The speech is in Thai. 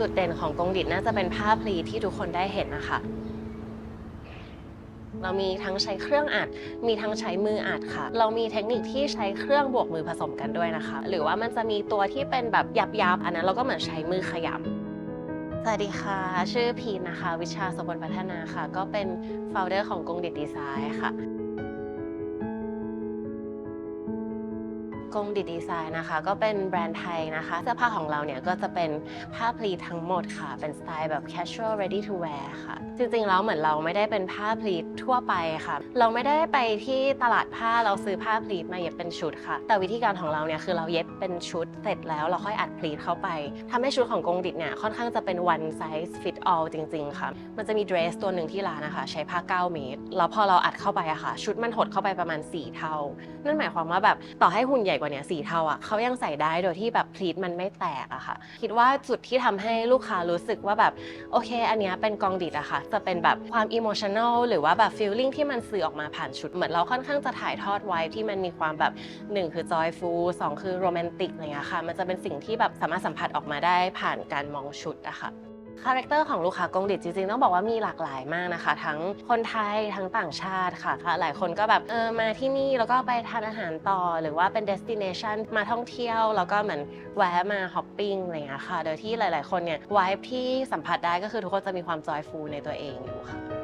จุดเด่นของกงดิตน่าจะเป็นผ้าพลีที่ทุกคนได้เห็นนะคะ เรามีทั้งใช้เครื่องอัด มีทั้งใช้มืออัดค่ะ เรามีเทคนิคที่ใช้เครื่องบวกมือผสมกันด้วยนะคะ หรือว่ามันจะมีตัวที่เป็นแบบยับๆอันนั้นเราก็เหมือนใช้มือขยำสวัสดีค่ะ ชื่อพีนนะคะ วิชาสมบูรณ์พัฒนาค่ะ ก็เป็น f o u เดอร์ของกงดิตดีไซน์ค่ะ กงดิดีไซน์นะคะ ก็เป็นแบรนด์ไทยนะคะ เสื้อผ้าของเราเนี่ยก็จะเป็นผ้าพลีทั้งหมดค่ะ เป็นสไตล์แบบ casual ready to wear ค่ะ จริงๆแล้วเหมือนเราไม่ได้เป็นผ้าพลีทั่วไปค่ะ เราไม่ได้ไปที่ตลาดผ้าเราซื้อผ้าพลีมาเย็บเป็นชุดค่ะ แต่วิธีการของเราเนี่ยคือเราเย็บเป็นชุดเสร็จแล้วเราค่อยอัดพลีเข้าไปทำให้ชุดของกงดิตเนี่ยค่อนข้างจะเป็น one size fit all จริง ๆ ค่ะ มันจะมีเดรสตัวหนึ่งที่ร้านนะคะ ใช้ผ้า 9 เมตร แล้วพอเราอัดเข้าไปอะค่ะ ชุดมันหดเข้าไปประมาณ 4 เท่า นั่นหมายความว่าแบบต่อให้หุ่นใหญ่กว่านี้สีเทาอะเขายังใส่ได้โดยที่แบบพลีทมันไม่แตกอะค่ะ คิดว่าจุดที่ทำให้ลูกค้ารู้สึกว่าแบบโอเค อันนี้เป็นกองดิดอะค่ะ จะเป็นแบบความอิโมชัน a ลหรือว่าแบบฟีลลิ่งที่มันสื่อออกมาผ่านชุดเหมือนเราค่อนข้างจะถ่ายทอดไว้ที่มันมีความแบบหนึ่งคือจอยฟูสองคือโรแมนติกอะไรเงี้ยค่ะ มันจะเป็นสิ่งที่แบบสามารถสัมผัสออกมาได้ผ่านการมองชุดอะค่ะ คาแรคเตอร์ของลูกค้ากงดิตจริงๆ ต้องบอกว่ามีหลากหลายมากนะคะ ทั้งคนไทยทั้งต่างชาติค่ะค่ะ หลายคนก็แบบเออมาที่นี่แล้วก็ไปทานอาหารต่อ หรือว่าเป็นเดสติเนชันมาท่องเที่ยว แล้วก็เหมือนแวะมาฮอปปิ้งอะไรอย่างเงี้ยค่ะ โดยที่หลายๆ คนเนี่ยวายที่สัมผัสได้ก็คือทุกคนจะมีความจอยฟูลในตัวเองอยู่ค่ะ